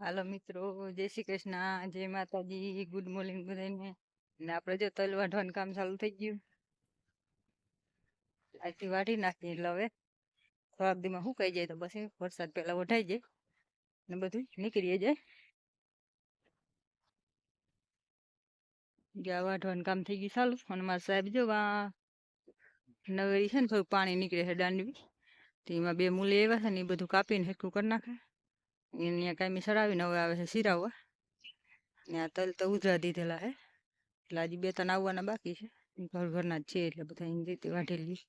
હાલો મિત્રો, જય શ્રી કૃષ્ણ, જય માતાજી, ગુડ મોર્નિંગ બધાને. ને આપણે જો તલ વાઢવાનું કામ ચાલુ થઈ ગયું. આજથી વાઢી નાખીએ એટલે હવે થોડાક દીમાં સુકાઈ જાય તો પછી વરસાદ પહેલા વઢાઈ જાય ને બધું નીકળી જાય. ગયા વાઢવાનું કામ થઈ ગયું ચાલુ અને મારા સાહેબ જો આ નવેરી છે ને થોડુંક પાણી નીકળે છે દાંડવી, તો એમાં બે મૂલી એવા છે ને એ બધું કાપીને હેરખું કરી નાખે. એને કાંઈ સડાવીને હવે આવે છે સિરાવવા ને આ તલ તો ઉધરા દીધેલા હે. એટલે હજી બે ત્રણ આવવાના બાકી છે. ઘર ઘરના જ છે એટલે બધા એની રીતે વાઢેલી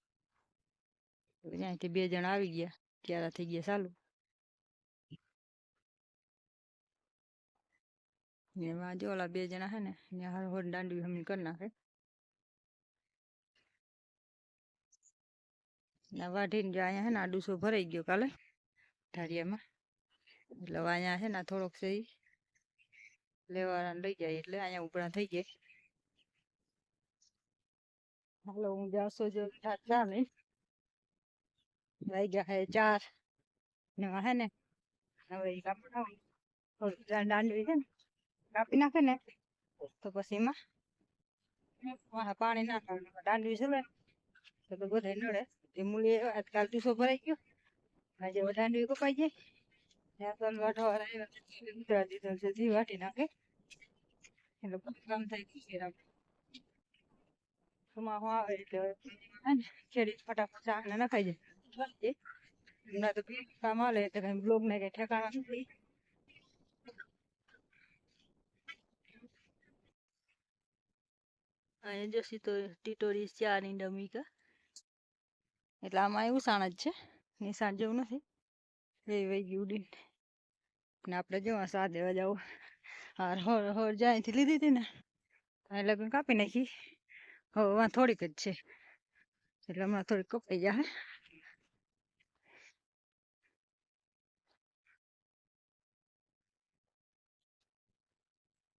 ત્યાંથી બે જણા આવી ગયા. ક્યારા થઈ ગયા ચાલુ. ને એમાં જો ઓલા બે જણા છે ને ત્યાં હર હર દાંડવી હમી કરી નાખે. ને વાઢીને જો અહીંયા હે ને આ ડૂસો ભરાઈ ગયો કાલે ઢારિયામાં એટલે હવે અહીંયા છે ને આ થોડોક છે ઈ લેવાના લઈ જાય એટલે અહીંયા ઉપડા થઈ જાય હાલો હું જાસો જો ચાર ચા લઈ વાઈ ગયા હે ચાર ને આ હે ને હવે ઈ કાપડ થોડું દાંડવી છે ને કાપી નાખે ને તો પછી એમાં વાહ પાણી નાખવાનું દાંડવી છે ને તો તો બધા નડે એ મૂલી આજકાલ દુસો ભરાઈ ગયો આજે દાંડવી કપાઈ જાય જી વાટી તો ટીટોરી ચારની ડમીકા એટલે આમાં એવું સાણ જ છે. નિશાન જેવું નથી. એ વહી ગયું ઉડીને. ને આપણે જો સાત દેવા જાવ હાર, હોર હોર જ્યાંથી લીધી હતી ને ત્યાં લગ્ન કાપી નાખી. હવે વાં થોડીક જ છે. એટલે હમણાં થોડીક કપાઈ જાય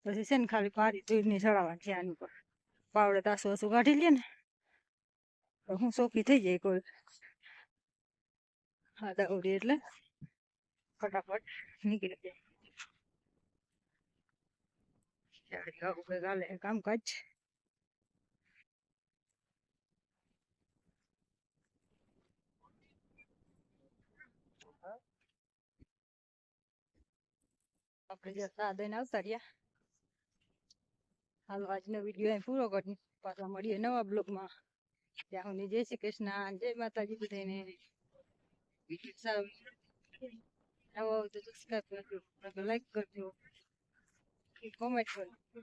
પછી છે ને ખાલી પારી દૂધની ચડાવવાની છે આની ઉપર. પાવડે તાસુ વાસુ કાઢી લે ને હું સોખી થઈ જાય કોઈ હા દવડી એટલે. ફટાફટ. નીકળી જાય હાલે કામકાજ આપણે જે સા દઈને આવતા રહ્યા. હાલો, આજનો વીડિયો અહીં પૂરો કરી. પાછા મળીએ નવા બ્લોગમાં. ત્યાં હું જય શ્રી કૃષ્ણ, જય માતાજી બધાને. હોય તો સબસ્ક્રાઈબ કરજો લાઈક કરજો કોમેન્ટ કરજો